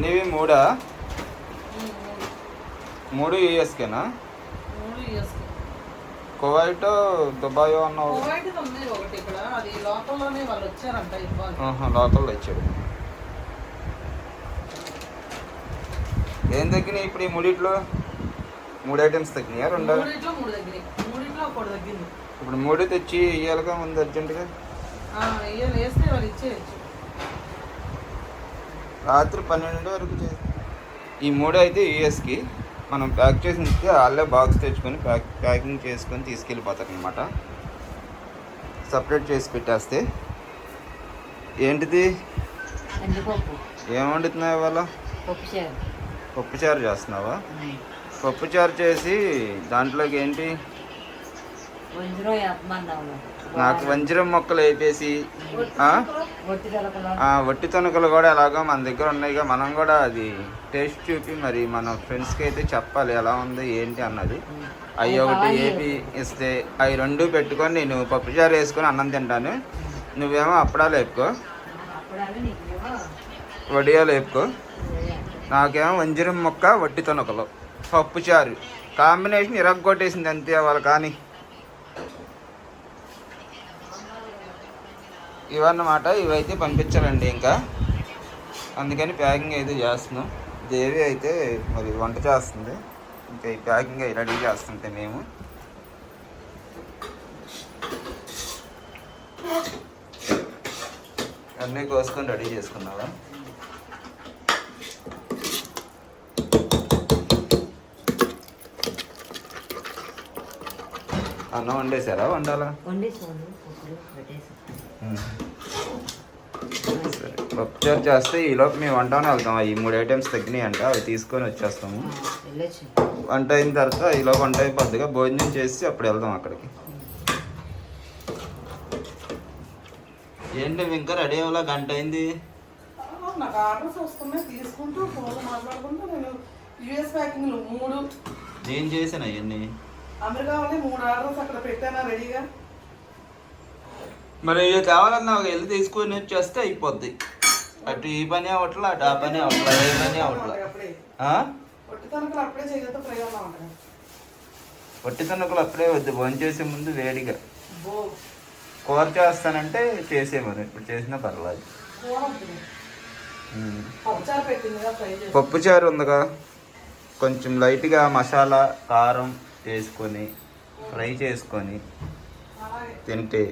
ఎన్నివి? మూడా? మూడు. యూఎస్కేనా? Kuwait Dubai అన్నావు ఉంది లోకల్లో ఇచ్చాడు. ఏం తగ్గినాయి ఇప్పుడు ఈ మూడిట్లో? మూడు ఐటమ్స్ తగ్గినాయా రెండు? ఇప్పుడు మూడు తెచ్చి ఇయ్యాలిగా ముందు అర్జెంటుగా? ఆ, ఇయ్యాలి. వేస్తే వాళ్ళు ఇచ్చేయచ్చు. రాత్రి పన్నెండు వరకు చే ఈ మూడు అయితే యూఎస్కి. మనం ప్యాక్ చేసి ఇస్తే వాళ్ళే బాక్స్ తెచ్చుకొని ప్యాక్ ప్యాకింగ్ చేసుకొని తీసుకెళ్ళిపోతారు అనమాట సపరేట్ చేసి పెట్టేస్తే. ఏంటిది? ఏం వండుతున్నావు ఇవాళ? పప్పు చారు. పప్పుచారు చేస్తున్నావా? పప్పుచారు చేసి దాంట్లోకి ఏంటి? నాకు వంజరం మొక్కలు వేపేసి వట్టి తొనకలు కూడా ఎలాగో మన దగ్గర ఉన్నాయిగా మనం కూడా అది టేస్ట్ చూపి మరి మన ఫ్రెండ్స్కి అయితే చెప్పాలి. ఎలా ఉంది ఏంటి అన్నది. అవి ఒకటి ఏపి ఇస్తే అవి రెండు పెట్టుకొని నేను పప్పుచారు వేసుకొని అన్నం తింటాను. నువ్వేమో అప్పడాలు వేపుకో వడియాలు వేపుకో నాకేమో వంజరం మొక్క వట్టి తొనకలు. పప్పుచారు కాంబినేషన్ ఇరగ్గొట్టేసింది అంతే వాళ్ళు కానీ. ఇవన్నమాట ఇవైతే పంపించాలండి ఇంకా. అందుకని ప్యాకింగ్ అయితే చేస్తున్నాం. దేవి అయితే మరి వంట చేస్తుంది. ఇంకా ఈ ప్యాకింగ్ అయి రెడీ చేస్తుంటే మేము. అన్నీ కోసుకొని రెడీ చేసుకున్నావా అన్నం వండేసారా వండాలా? వండేసి సరే పప్పుచారు చేస్తే ఈలోపు మేము వంటనే వెళ్తాం. ఈ మూడు ఐటమ్స్ తగ్గినాయి అంట అవి తీసుకొని వచ్చేస్తాము. వంట అయిన తర్వాత ఈలోపు వంట అయిపోద్దిగా. భోజనం చేసి అప్పుడు వెళ్దాం అక్కడికి. ఏంటి ఇంకా రెడీ అవ్వాలా? గంట అయింది. ఆ, నాకు ఆర్డర్స్ వస్తున్నాయి. తీసుకుంటూ ఫోన్లో మాట్లాడుకుంటూ నేను యూఎస్ ప్యాకింగ్లు మూడు. నేను చేశాను అవన్నీ అమెరికా వాళ్ళే మూడు ఆర్డర్స్ అక్కడ పెట్టానా రెడీగా. మరి ఇవి కావాలన్నా ఒక వెళ్ళి తీసుకొని వచ్చేస్తే అయిపోద్ది. అటు ఈ పని అవట్లా అటు ఆ పని అవట్లా ఏ పని అవట్లా? పొట్టి తనకులు అప్పుడే వద్దు భోజనం చేసే ముందు వేడిగా. కూర చేస్తానంటే చేసేమని ఇప్పుడు చేసినా ఉమ్. పప్పుచారు చేసి. ఉందిగా. కొంచెం లైట్గా మసాలా కారం వేసుకొని ఫ్రై చేసుకొని తింటే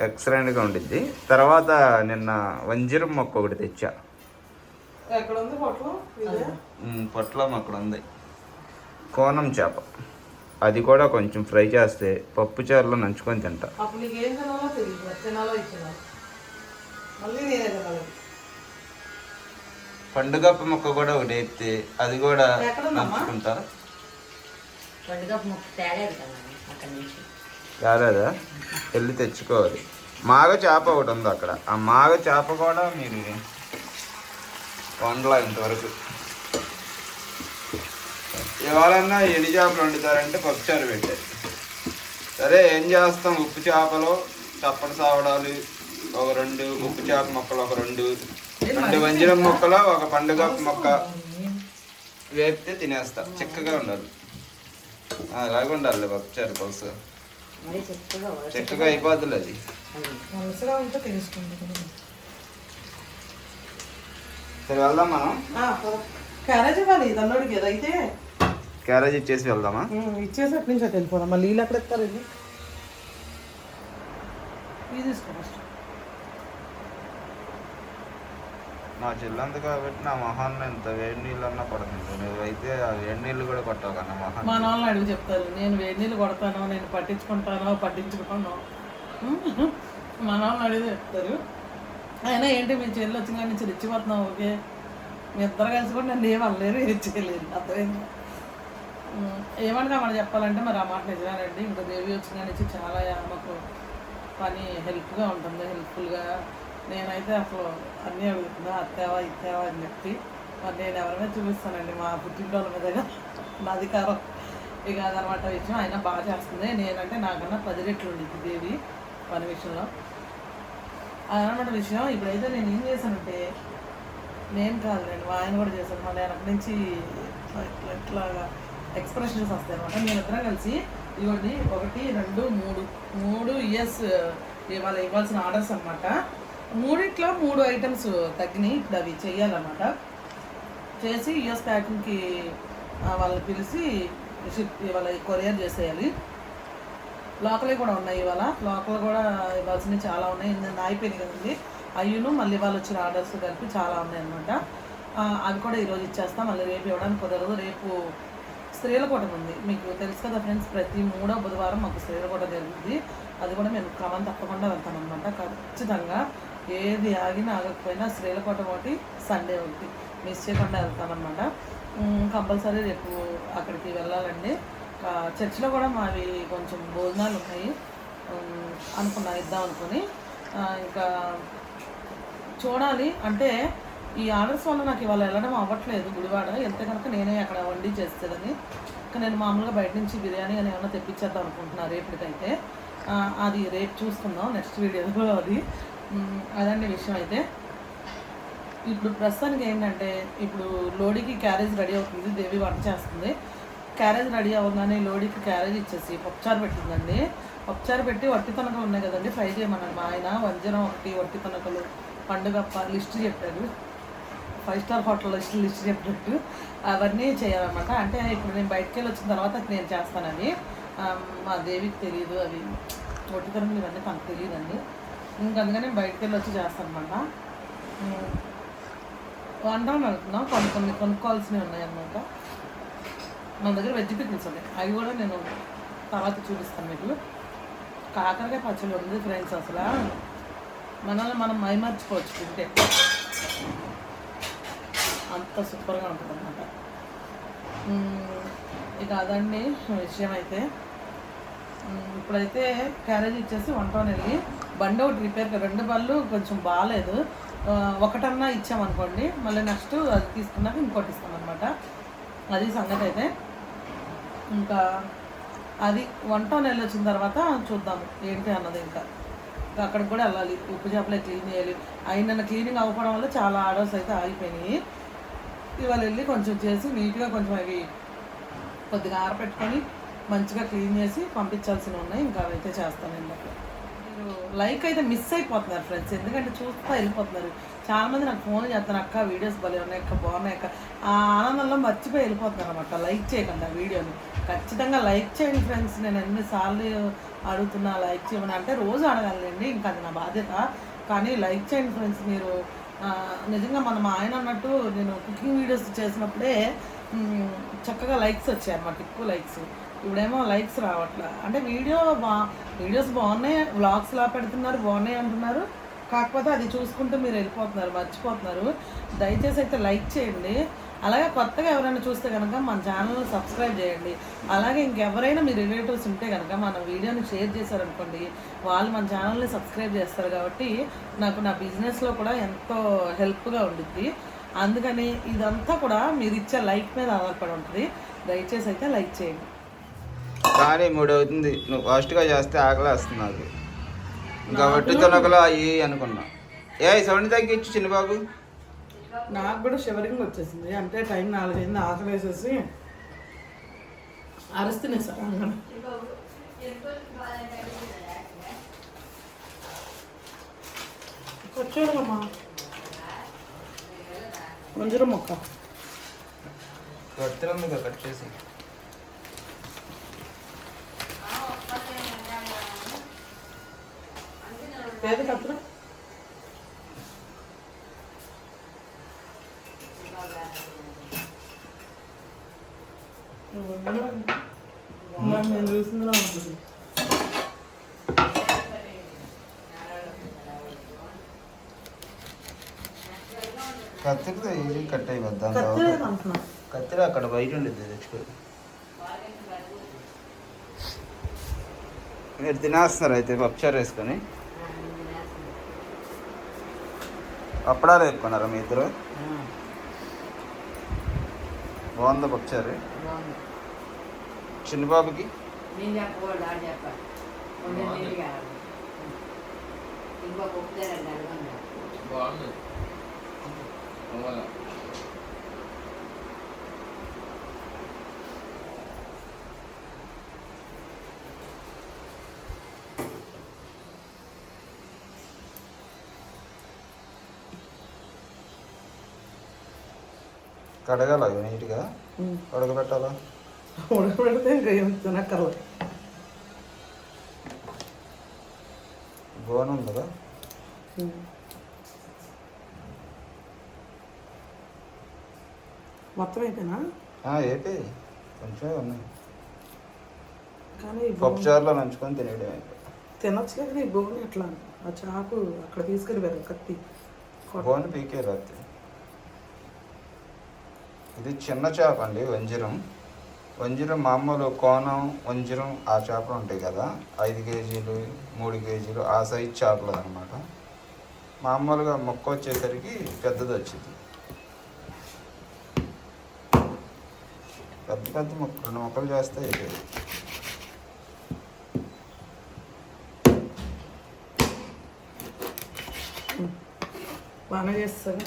ఎక్సలెంట్గా ఉండిద్ది. తర్వాత నిన్న వంజరం మొక్క ఒకటి తెచ్చా. పొట్లు అక్కడ ఉంది కోనం చేప. అది కూడా కొంచెం ఫ్రై చేస్తే పప్పుచారులో నంచుకొని తింటా. పండుగప్ప మొక్క కూడా ఒకటి వేస్తే అది కూడా? నంచుకుంటా. పండుగ ముక్క తేలేదు కదా అక్కడి నుంచి. రాలేదా వెళ్ళి తెచ్చుకోవాలి. మాగ చేప ఒకటి ఉంది అక్కడ. ఆ మాగ చేప కూడా మీరు వండలా ఇంతవరకు. ఎవరన్నా ఎన్ని చేపలు వండుతారంటే పప్పుచారు పెట్టారు. సరే ఏం చేస్తాం? ఉప్పు చేపలు చప్పటి సావడాలు ఒక రెండు ఉప్పు చేప మొక్కలు ఒక రెండు. రెండు వంజరం మొక్కలు ఒక పండుగ మొక్క వేపితే తినేస్తా. చిక్కగా ఉండాలి. అలాగే ఉండాలి పప్పుచారు పులుసు. చెక్కగా చక్కగా అయిపోతుంది అది. ఉంటే తెలుసుకుంటుంది సరే వెళ్దాం మనం. క్యారేజ్ ఇవ్వాలి దన్నోడికి ఏదైతే క్యారేజ్ ఇచ్చేసి వెళ్దామా? ఇచ్చేసి అటు నుంచి అటు వెళ్ళిపోదాం. మళ్ళీ వీళ్ళు ఎక్కడ ఎత్తారు ఇది తీసుకో ఫస్ట్ నా చెల్లంది కాబట్టి నా మొహాన్ని ఎంత వేడి నీళ్ళు అన్నా పడుతుంది నువ్వైతే ఆ వేడి నీళ్ళు కూడా కొట్టావు కన్నా మా నాన్న అడిగి చెప్తారు నేను వేడి నీళ్ళు కొడతాను నేను పట్టించుకుంటానో పట్టించుకోను? మా నాన్న అడిగి చెప్తారు అయినా ఏంటి మీ చెల్లి వచ్చిన కానీ నుంచి రెచ్చిపోతున్నాం ఓకే మీ ఇద్దరు కలిసి కూడా నన్ను ఏమనలేరు ఏం చేయలేరు అర్థమైంది? ఏమంటే ఏమనగా మనం చెప్పాలంటే మరి ఆ మాట నిజమేనండి. ఇంకా దేవి వచ్చిన కానీ చాలా మాకు పని హెల్ప్గా ఉంటుంది హెల్ప్ఫుల్గా నేనైతే అసలు అన్నీ అడుగుతున్నా అత్తేవా ఇత్తేవా అని చెప్పి. మరి నేను ఎవరి చూపిస్తానండి మా పుట్టింటోళ్ళ మీద నా అధికారం. ఇక అదనమాట విషయం అయినా బాగా చేస్తుంది. నేనంటే నాకన్నా పది రెట్లు ఉండిద్ది దేవి పని విషయంలో. అదనమాట విషయం ఇప్పుడైతే నేను ఏం చేశానంటే నేను కాదు నేను ఆయన కూడా చేశాను మళ్ళీ వెనక నుంచి ఇట్లా ఇట్లా ఇట్లాగా ఎక్స్ప్రెషన్స్ వస్తాయి అనమాట నేను ఇద్దరం కలిసి ఇవ్వండి ఒకటి రెండు మూడు. మూడు ఇయర్స్ ఇవాళ ఇవ్వాల్సిన ఆర్డర్స్ అనమాట మూడిట్లో మూడు ఐటమ్స్ తగ్గినాయి. ఇప్పుడు అవి చేయాలన్నమాట. చేసి యుఎస్ ప్యాకింగ్కి వాళ్ళని పిలిచి షిప్ ఇవాళ కొరియర్ చేసేయాలి. లోకలే కూడా ఉన్నాయి ఇవాళ. లోకల్ కూడా ఇవ్వాల్సినవి చాలా ఉన్నాయి. నిన్న అయిపోయింది కదండి. అయ్యును మళ్ళీ వాళ్ళు వచ్చిన ఆర్డర్స్ కలిపి చాలా ఉన్నాయి అనమాట అవి కూడా ఈరోజు ఇచ్చేస్తాం. మళ్ళీ రేపు ఇవ్వడానికి కుదరదు. రేపు స్త్రీల కూటం ఉంది. మీకు తెలుసు కదా ఫ్రెండ్స్ ప్రతి మూడో బుధవారం మాకు స్త్రీల కూటం జరుగుతుంది అది కూడా మేము క్రమం తప్పకుండా వెళ్తాం అనమాట ఖచ్చితంగా ఏది ఆగినా ఆగకపోయినా శ్రీలకోట ఒకటి సండే ఒకటి. మిస్ చేయకుండా వెళ్తానమాట కంపల్సరీ రేపు అక్కడికి వెళ్ళాలండి. చర్చిలో కూడా మావి కొంచెం భోజనాలు ఉన్నాయి. అనుకున్నా ఇద్దాం అనుకుని. ఇంకా చూడాలి. అంటే ఈ ఆర్డర్స్ వల్ల నాకు ఇవాళ వెళ్ళడం అవ్వట్లేదు గుడివాడ. వెళ్తే కనుక నేనే అక్కడ వండి చేస్తుందని ఇంకా నేను మామూలుగా బయట నుంచి బిర్యానీ అని ఏమైనా తెప్పించేద్దాం అనుకుంటున్నా రేపటికైతే. అది రేపు చూసుకుందాం నెక్స్ట్ వీడియోలో అది. అదండి విషయం అయితే. ఇప్పుడు ప్రస్తుతానికి ఏంటంటే ఇప్పుడు లోడీకి క్యారేజ్ రెడీ అవుతుంది దేవి వంట చేస్తుంది. క్యారేజ్ రెడీ అవ్వగానే లోడీకి క్యారేజ్ ఇచ్చేసి పప్పుచారు పెట్టిందండి. పప్పుచారు పెట్టి వట్టి తనకలు ఉన్నాయి కదండి ఫ్రై చేయమన్నాడు మా ఆయన. వంజనం ఒకటి వట్టి తనకలు పండుగప్ప లిస్ట్ చెప్పాడు five star hotel list list చెప్పినట్టు. అవన్నీ చేయాలన్నమాట. అంటే ఇప్పుడు నేను బయటకు వెళ్ళి వచ్చిన తర్వాత నేను చేస్తానని. మా దేవికి తెలియదు అవి వట్టి తనకలు ఇవన్నీ తనకు తెలియదండి. ఇంక అందుకని బయటకు వెళ్ళి వచ్చి చేస్తాను అనమాట వంటలు వెళ్తున్నాం కొన్ని కొన్ని కొనుక్కోవాల్సినవి ఉన్నాయి అన్నమాట మన దగ్గర వెజ్ పికిల్స్ ఉన్నాయి. అవి కూడా నేను తర్వాత చూపిస్తాను మీకు. కాకరకాయ పచ్చడి ఉంది ఫ్రెండ్స్ అసలు. మనల్ని మనం మైమర్చిపోవచ్చు తింటే. అంత సూపర్గా ఉంటుంది అనమాట ఇక అదండి విషయం అయితే ఇప్పుడైతే క్యారేజ్ ఇచ్చేసి వంటని వెళ్ళి బండి ఒకటి రిపేర్ రెండు బళ్ళు కొంచెం బాగాలేదు ఒకటన్నా ఇచ్చామనుకోండి మళ్ళీ నెక్స్ట్ అది తీసుకున్నాక ఇంకోటి ఇస్తామన్నమాట. అది సంగతి అయితే. ఇంకా అది వంట నెల వచ్చిన తర్వాత చూద్దాము ఏంటి అన్నది ఇంకా. ఇంకా అక్కడికి కూడా వెళ్ళాలి ఉప్పు చేపలే క్లీన్ చేయాలి. అయిన క్లీనింగ్ అవ్వడం వల్ల చాలా ఆర్డర్స్ అయితే ఆగిపోయినాయి. ఇవాళ వెళ్ళి కొంచెం చేసి నీట్గా కొంచెం అవి కొద్దిగా ఆరపెట్టుకొని మంచిగా క్లీన్ చేసి పంపించాల్సినవి ఉన్నాయి. ఇంకా అవైతే చేస్తాను ఇందాక. మీరు లైక్ అయితే మిస్ అయిపోతున్నారు ఫ్రెండ్స్. ఎందుకంటే చూస్తూ వెళ్ళిపోతున్నారు. చాలా మంది నాకు ఫోన్ చేస్తాను అక్క వీడియోస్ భలే ఉన్నాయి అక్క బాగున్నాయి అక్క. ఆ ఆనందంలో మర్చిపోయి వెళ్ళిపోతున్నారు అనమాట లైక్ చేయకుండా వీడియోని. ఖచ్చితంగా లైక్ చేయండి ఫ్రెండ్స్. నేను ఎన్నిసార్లు అడుగుతున్నా లైక్ చేయమని. అంటే రోజు అడగాలండి ఇంకా అది నా బాధ్యత. కానీ లైక్ చేయండి ఫ్రెండ్స్ మీరు. నిజంగా మనం ఆయన అన్నట్టు నేను కుకింగ్ వీడియోస్ చేసినప్పుడే చక్కగా లైక్స్ వచ్చాయి అన్నమాట ఎక్కువ లైక్స్ ఇప్పుడేమో లైక్స్ రావట్లే. అంటే వీడియో బా వీడియోస్ బాగున్నాయి వ్లాగ్స్ లా పెడుతున్నారు బాగున్నాయి అంటున్నారు. కాకపోతే అది చూసుకుంటూ మీరు వెళ్ళిపోతున్నారు మర్చిపోతున్నారు. దయచేసి అయితే లైక్ చేయండి. అలాగే కొత్తగా ఎవరైనా చూస్తే కనుక మన ఛానల్ని సబ్స్క్రైబ్ చేయండి. అలాగే ఇంకెవరైనా మీ రిలేటివ్స్ ఉంటే కనుక మన వీడియోని షేర్ చేశారనుకోండి వాళ్ళు మన ఛానల్ని సబ్స్క్రైబ్ చేస్తారు కాబట్టి నాకు నా బిజినెస్లో కూడా ఎంతో హెల్ప్గా ఉండిద్ది. అందుకని ఇదంతా కూడా మీరు ఇచ్చే లైక్ మీద ఆధారపడి ఉంటుంది. దయచేసి అయితే లైక్ చేయండి. కానీ మూడు అవుతుంది నువ్వు ఫాస్ట్గా చేస్తే ఆకలి వస్తుంది నాకు. ఇంకా వట్టి తొనకలు అయ్యి అనుకున్నా. ఏ సౌండ్ తగ్గించు చిన్నబాబు. నాకు కూడా షివరింగ్ వచ్చేసింది. అంటే టైం నాలుగైంది ఆకలి వేసేసి అరుస్తున్నాయి సార్ అంగన వచ్చాడమ్మా మంజుర మొక్క. కత్తిరి ఉంది కదా కట్ చేసి. ఏది కత్తురా? నేను చూసిందిలా ఉంటుంది కత్తిరితో ఈజీ కట్ అయిపోద్దాం కత్తిరే అక్కడ బయట ఉండేది తెచ్చుకో మీరు తినేస్తున్నారు అయితే పప్పుచారు వేసుకొని? అప్పడాలు వేసుకున్నారా మీ ఇద్దరు? బాగుందా పప్పుచారు? చిన్నబాబుకి? నేను చెప్పకూడదు ఆడు చెప్పాలి కొంచెం నీట్గా ఇంకొక ఉప్పుదారండి అడగండి కడగాల అవి నీట్గా? ఉడకబెట్టాలా? ఉడకబెడితే ఇంకా ఏం తినక్కర్లేదు బోన్ ఉంది కదా మొత్తం అయిపోయినా? ఏపీ కొంచెం ఉన్నాయి. కానీ పప్పు చారులో నంచుకొని తినేయడమే తినొచ్చు కానీ ఈ బోన్ ఎట్లా? ఆ చాకు అక్కడ తీసుకెళ్ళిపోయారు కత్తి. బోన్ పీకే రాత్రి. ఇది చిన్న చేప అండి వంజిరం. వంజిరం మామూలు కోనం వంజిరం ఆ చేపలు ఉంటాయి కదా. ఐదు కేజీలు మూడు కేజీలు ఆ సైజ్ చేపలు అనమాట మామూలుగా మొక్క వచ్చేసరికి పెద్దది వచ్చింది. పెద్ద పెద్ద మొక్క రెండు మొక్కలు చేస్తే అయిపోయింది. బాగా చేస్తారు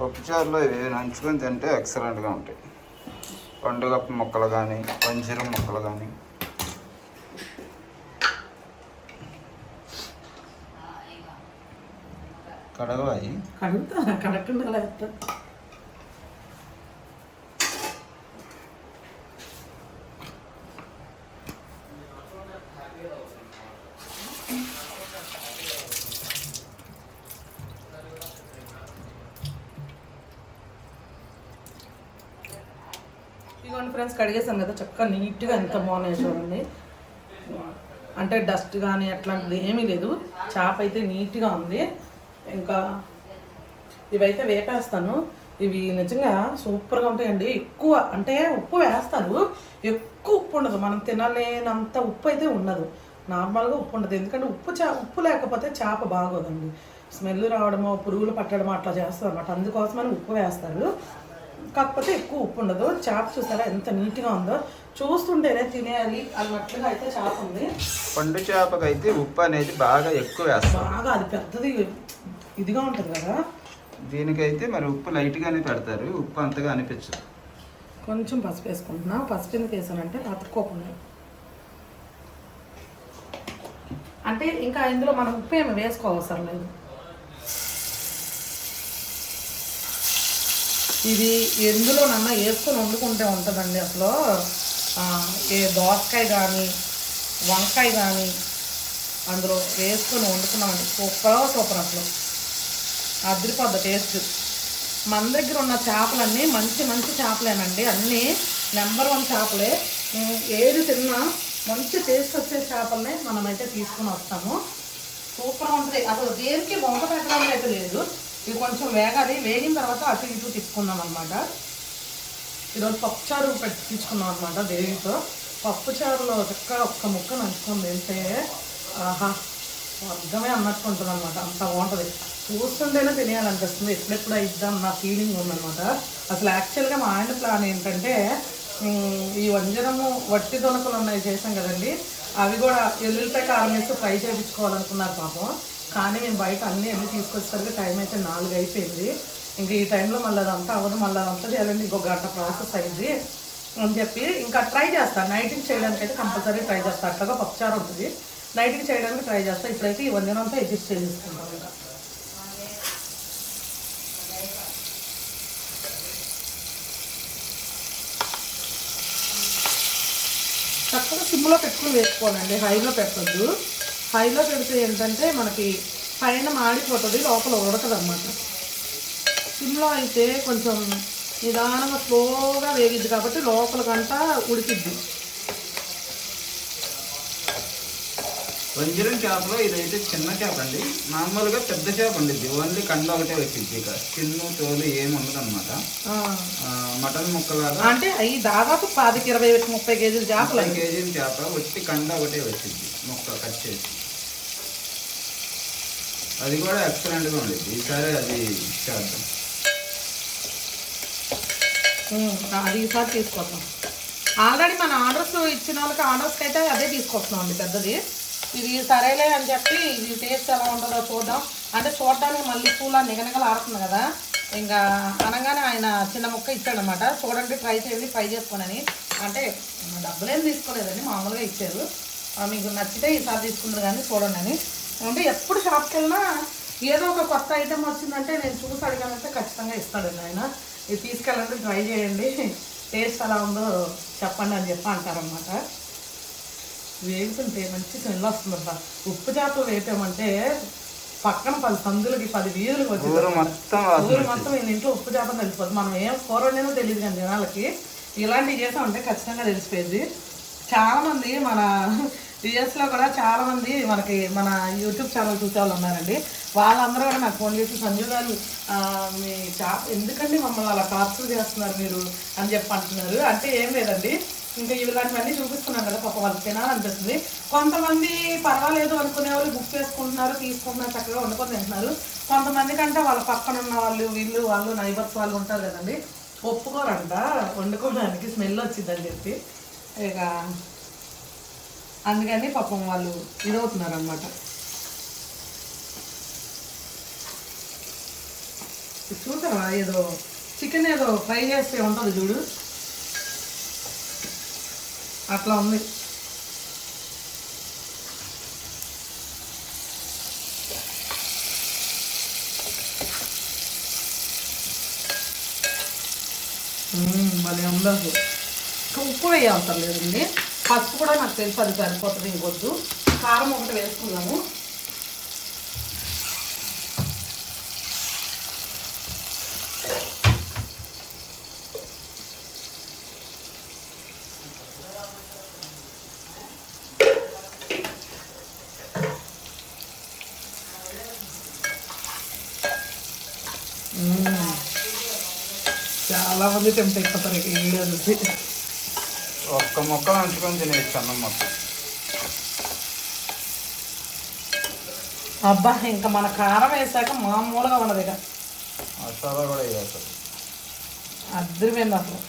పప్పుచారులో ఇవి నంచుకొని తింటే ఎక్సలెంట్గా ఉంటాయి. పండుగప్ప మొక్కలు కానీ పంజరం మొక్కలు కానీ కడగవాయి కడుగుతా కడగకుండా అలా ఎత్తా ఇదిగోండి ఫ్రెండ్స్ కడిగేసాను కదా చక్కగా నీట్గా ఎంత బాగున్నాయి చూడండి. అంటే డస్ట్ కానీ అట్లాంటిది ఏమీ లేదు. చేప అయితే నీట్గా ఉంది. ఇంకా ఇవైతే వేపేస్తాను. ఇవి నిజంగా సూపర్గా ఉంటాయండి. ఎక్కువ అంటే ఉప్పు వేస్తారు ఎక్కువ ఉప్పు ఉండదు. మనం తినలేనంత ఉప్పు అయితే ఉండదు. నార్మల్గా ఉప్పు ఉండదు. ఎందుకంటే ఉప్పు చా ఉప్పు లేకపోతే చేప బాగోదండి. స్మెల్ రావడమో పురుగులు పట్టడమో అట్లా చేస్తారు అన్నమాట అందుకోసమని ఉప్పు వేస్తారు. కాకపోతే ఎక్కువ ఉప్పు ఉండదు. చేప చూసారా ఎంత నీట్గా ఉందో? చూస్తుంటేనే తినేయాలి అన్నట్లుగా అయితే చేప ఉంది. పండు చేపకైతే ఉప్పు అనేది బాగా ఎక్కువ వేస్తాం. బాగా అది పెద్దది ఇదిగా ఉంటుంది కదా. దీనికైతే మరి ఉప్పు లైట్గానే పెడతారు. ఉప్పు అంతగా అనిపించదు. కొంచెం పసుపు వేసుకుంటున్నా. పసుపు ఎందుకు వేసానంటే అతుక్కోకుండా అంటే ఇంకా ఇందులో మనం ఉప్పు ఏమి వేసుకోవసరం లేదు. ఇది ఎందులోనన్నా వేసుకొని వండుకుంటే ఉంటుందండి అసలు? ఏ దోసకాయ కానీ వంకాయ కానీ అందులో వేసుకొని వండుకున్నామండి. సూపర్ సూపర్ అసలు. అద్రిపద్ద టేస్ట్. మన దగ్గర ఉన్న చేపలన్నీ మంచి మంచి చేపలేనండి. అన్నీ నెంబర్ వన్ చేపలే. ఏది తిన్నా మంచి టేస్ట్ వచ్చే చేపలనే మనమైతే తీసుకుని వస్తాము. సూపర్ ఉంటుంది. అసలు దేనికి వంక పెట్టడానికి అయితే లేదు. ఇది కొంచెం వేగాలి. వేగిన తర్వాత అటు ఇటు తిప్పుకుందాం అనమాట ఈరోజు పప్పుచారు పెట్టి తీసుకున్నాం అనమాట దేవితో. పప్పుచారులో చక్కగా ఒక్క ముక్క నంచుకొని తింటే ఆహా అర్థమే అన్నట్టు ఉంటుంది అనమాట అంత బాగుంటుంది. చూస్తుంటేనే తినేయాలనిపిస్తుంది. ఎప్పుడెప్పుడు ఇద్దాం నా ఫీలింగ్ ఉందన్నమాట. అసలు యాక్చువల్గా మా ఆయన ప్లాన్ ఏంటంటే ఈ వంజనము వట్టి దొనకలు ఉన్నాయి చేసాం కదండి. అవి కూడా ఎల్లుల్లిపాయ కారం వేసి ఫ్రై చేయించుకోవాలనుకున్నారు పాపం. కానీ మేము బయట అన్నీ వెళ్ళి తీసుకొచ్చేసరికి టైం అయితే నాలుగు అయిపోయింది. ఇంకా ఈ టైంలో మళ్ళీ అదంతా అవ్వదు మళ్ళీ అదంతా చేయాలండి ఇంకో గంట ప్రాసెస్ అయింది అని చెప్పి ఇంకా ట్రై చేస్తాను నైట్కి చేయడానికి అయితే కంపల్సరీ ట్రై చేస్తాను అట్లాగా పప్పుచారు ఉంటుంది. నైట్కి చేయడానికి ట్రై చేస్తాను ఇప్పుడైతే ఈ అంతా అడ్జస్ట్ చేసేసుకుంటాం ఇంకా. చక్కగా సిమ్లో పెట్టుకుని వేసుకోవాలండి హైలో పెట్టొద్దు. హైలో పెడితే ఏంటంటే మనకి పైన మాడిపోతుంది లోపల ఉడకదు అనమాట సిమ్లో అయితే కొంచెం నిదానంగా స్లోగా వేగిద్ది కాబట్టి లోపలకంట ఉడికిద్ది. వంజరం చేపలో ఇదైతే చిన్న చేప అండి. మామూలుగా పెద్ద చేప ఉండిద్ది. ఓన్లీ కండ ఒకటే వచ్చింది ఇక. చిన్ను తోలు ఏమి ఉండదు అనమాట మటన్ ముక్కలాగా అంటే అవి దాదాపు పాతికి ఇరవై ముప్పై కేజీల చేపలు కేజీల చేప వచ్చి కండ ఒకటే వచ్చింది ముక్క కట్ చేసి. అది కూడా ఎక్సలెంట్గా ఉండేది. ఈసారి అది చేద్దాం. అది ఈసారి తీసుకొస్తాం. ఆల్రెడీ మన ఆర్డర్స్ ఇచ్చిన వాళ్ళకి ఆర్డర్స్కి అయితే అదే తీసుకొస్తున్నాం అండి పెద్దది. ఇది సరేలే అని చెప్పి ఇది టేస్ట్ ఎలా ఉంటుందో చూద్దాం. అంటే చూడడానికి మళ్ళీ పూల నిగనగలు ఆడుతుంది కదా. ఇంకా అనగానే ఆయన చిన్న ముక్క ఇచ్చాడనమాట. చూడండి ట్రై చేయండి ట్రై చేసుకోనని. అంటే డబ్బులేం తీసుకోలేదండి మామూలుగా ఇచ్చారు. మీకు నచ్చితే ఈసారి తీసుకుంటారు కానీ చూడండి అని. అంటే ఎప్పుడు షాప్కి వెళ్ళినా ఏదో ఒక కొత్త ఐటెం వచ్చిందంటే నేను చూసి అడిగానంటే ఖచ్చితంగా ఇస్తాడండి ఆయన. ఇది తీసుకెళ్ళండి ట్రై చేయండి. టేస్ట్ ఎలా ఉందో చెప్పండి అని చెప్పి అంటారనమాట వేగుతుంటే మంచి స్మెల్ వస్తుందబ్బా. ఉప్పు చేపలు వేపామంటే పక్కన పది సందులకి పది వీధులకు వచ్చి ఊరు మొత్తం వాసన ఊరు మొత్తం ఈయన ఇంట్లో ఉప్పు చేప తెలిసిపోతుంది మనం ఏం కూర వండినో తెలియదు కానీ జనాలకి ఇలాంటివి చేసామంటే ఖచ్చితంగా తెలిసిపోయింది. చాలా మంది మన యుఎస్ కూడా చాలామంది మనకి మన యూట్యూబ్ ఛానల్ చూసే వాళ్ళు ఉన్నారండి. వాళ్ళందరూ కూడా నాకు ఫోన్ చేసి సంజు గారు మీ చా ఎందుకండి మమ్మల్ని అలా టార్చర్ చేస్తున్నారు మీరు అని చెప్పి అంటున్నారు. అంటే ఏం లేదండి. ఇంకా ఇలాంటివన్నీ చూపిస్తున్నాం కదా పాప వాళ్ళకి తినాలనిపిస్తుంది. కొంతమంది పర్వాలేదు అనుకునే వాళ్ళు బుక్ చేసుకుంటున్నారు తీసుకుంటున్నారు చక్కగా వండుకొని తింటున్నారు. కొంతమంది కంటే వాళ్ళ పక్కన ఉన్న వాళ్ళు వీళ్ళు వాళ్ళు నైబర్స్ వాళ్ళు ఉంటారు కదండి. ఒప్పుకోరంట. వండుకోవడానికి స్మెల్ వచ్చిందని చెప్పి. ఇక అందుకని పాపం వాళ్ళు ఇదవుతున్నారు అనమాట చూసావా ఏదో చికెన్ ఏదో ఫ్రై చేస్తే ఉంటుంది చూడు. అట్లా ఉంది. మళ్ళీ భలే ఉంది అసలు. ఉప్పు వేయాల్సలేదండి లేదండి. పసుపు కూడా నాకు తెలుసు అది సరిపోతుంది ఇంకొద్దు కారం ఒకటి వేసుకున్నాము చాలా మంది టెంప్ట్ అయిపోతారు ఈ వీడియో చూసి. ఒక్క ముక్క ఉంచుకొని తినేసి అన్నం మొత్తం. అబ్బా ఇంకా మన కారం వేసాక మామూలుగా ఉన్నది ఇక. మసాలా కూడా వేయాలి అద్దరిపోయింది అసలు.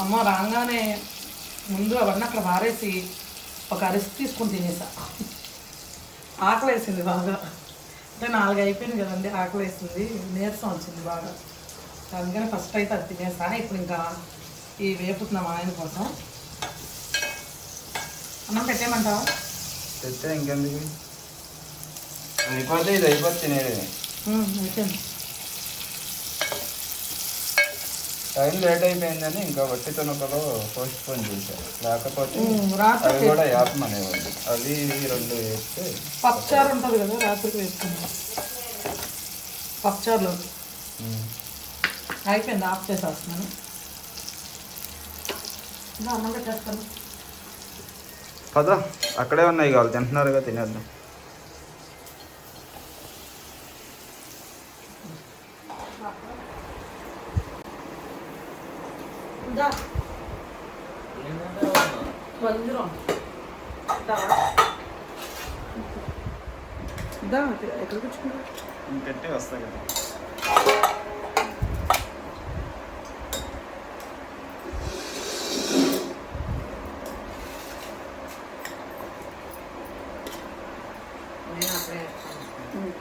అమ్మ రాగానే ముందు అవన్నీ అక్కడ పారేసి ఒక అరిసి తీసుకొని తినేసా. ఆకలి వేసింది బాగా. అంటే నాలుగు అయిపోయింది కదండి ఆకలి వేసింది నీరసం వచ్చింది బాగా. అందుకని ఫస్ట్ అయితే అది తినేసా ఇప్పుడు ఇంకా ఈ వేపుతున్నాం ఆయన కోసం. అన్నం పెట్టేయమంటావా? తెస్తే ఇంకెందుకు? అయిపోతే ఇది అయిపోతే తినేది. టైం లేట్ అయిపోయిందని ఇంకా వట్టి తొనకలో పోస్ట్ పోన్ చేశారు లేకపోతే అవి కూడా యాపం అనేవాళ్ళు అది రెండు వేస్తే పప్పుచారు ఉంటుంది కదా రాత్రికి వేసుకున్నాం పప్పుచారులో. ఉమ్. అయిపోయింది ఆఫ్ చేసేస్తున్నాను. ఇంకా అన్నం పెట్టేస్తాను. పద అక్కడే ఉన్నాయి కావాలి తింటున్నారుగా తినేద్దాం ఇంకా మందిరం దా ఎక్కడికి వచ్చుకుంటా ఇంకట్టే వస్తాయి కదా నేను అప్పుడే వేస్తాను.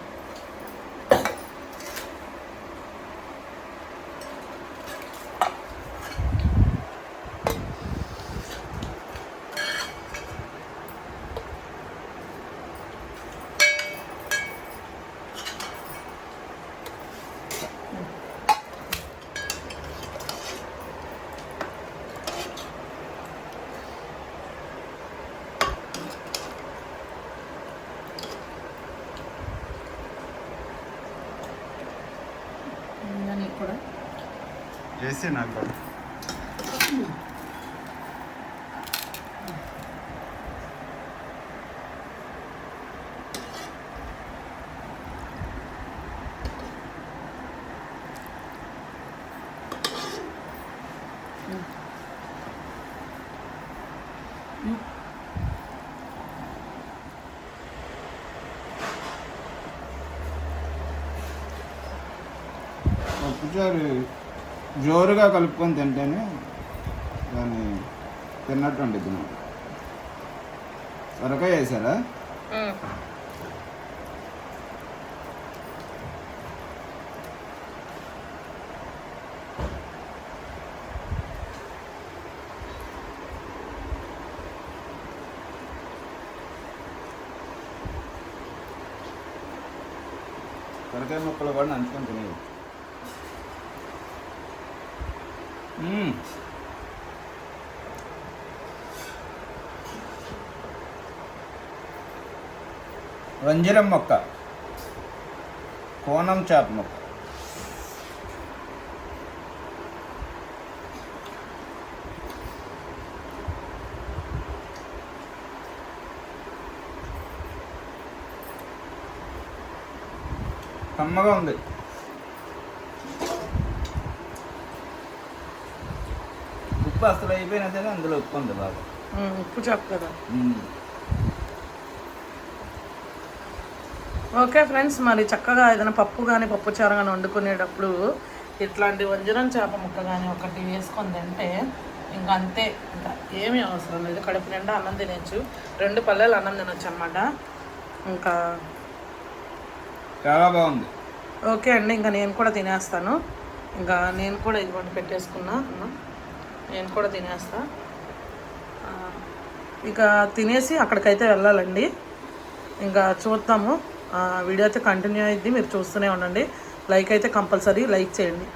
ఇంకా నీకు కూడా చేసి నాకు కూడా. పప్పుచారు జోరుగా కలుపుకొని తింటేనే దాన్ని తిన్నట్టు ఉంటుంది మనం సొరకాయ వేసారా? సొరకాయ ముక్కలు కూడా అంచుకొని తినేది Mm. మ్మ్. వంజరం మొక్క. కోనం చేప మొక్క. కమ్మగా ఉంది. ఉప్పు అసలు అయిపోయినా సరే అందులో ఉప్పు ఉంది బాగా. ఉప్పు చెప్పు కదా. ఓకే ఫ్రెండ్స్ మరి చక్కగా ఏదైనా పప్పు కానీ పప్పు చారు కానీ వండుకునేటప్పుడు ఇట్లాంటి వంజరం చేప ముక్క కానీ ఒకటి వేసుకొని తింటే ఇంకా అంతే ఇంకా ఏమీ అవసరం లేదు. కడుపు నిండా అన్నం తినచ్చు. రెండు పల్లెలు అన్నం తినొచ్చు అనమాట ఇంకా చాలా బాగుంది. ఓకే అండి ఇంకా నేను కూడా తినేస్తాను. ఇంకా నేను కూడా ఇదిగోండి పెట్టేసుకున్నా. అన్నం నేను కూడా తినేస్తా. ఇక తినేసి అక్కడికైతే వెళ్ళాలండి. ఇంకా చూద్దాము. వీడియో అయితే కంటిన్యూ అయింది మీరు చూస్తూనే ఉండండి. లైక్ అయితే కంపల్సరీ లైక్ చేయండి.